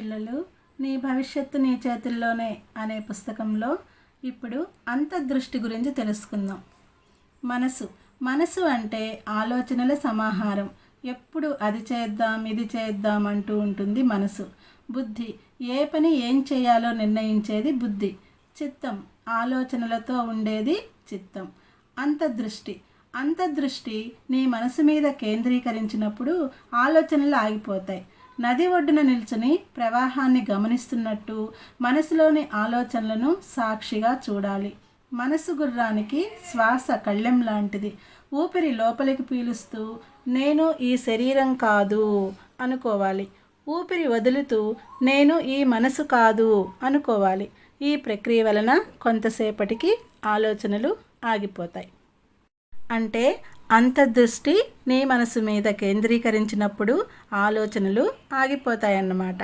పిల్లలు నీ భవిష్యత్తు నీ చేతుల్లోనే అనే పుస్తకంలో ఇప్పుడు అంతర్దృష్టి గురించి తెలుసుకుందాం. మనసు. మనసు అంటే ఆలోచనల సమాహారం. ఎప్పుడు అది చేద్దాం ఇది చేద్దాం అంటూ ఉంటుంది మనసు. బుద్ధి. ఏ పని ఏం చేయాలో నిర్ణయించేది బుద్ధి. చిత్తం. ఆలోచనలతో ఉండేది చిత్తం. అంతర్దృష్టి. అంతర్దృష్టి నీ మనసు మీద కేంద్రీకరించినప్పుడు ఆలోచనలు ఆగిపోతాయి. నది ఒడ్డున నిల్చుని ప్రవాహాన్ని గమనిస్తున్నట్టు మనసులోని ఆలోచనలను సాక్షిగా చూడాలి. మనసు గుర్రానికి శ్వాస కళ్ళెం లాంటిది. ఊపిరి లోపలికి పీలుస్తూ నేను ఈ శరీరం కాదు అనుకోవాలి. ఊపిరి వదులుతూ నేను ఈ మనసు కాదు అనుకోవాలి. ఈ ప్రక్రియ వలన కొంతసేపటికి ఆలోచనలు ఆగిపోతాయి. అంటే అంతర్దృష్టి నీ మనసు మీద కేంద్రీకరించినప్పుడు ఆలోచనలు ఆగిపోతాయన్నమాట.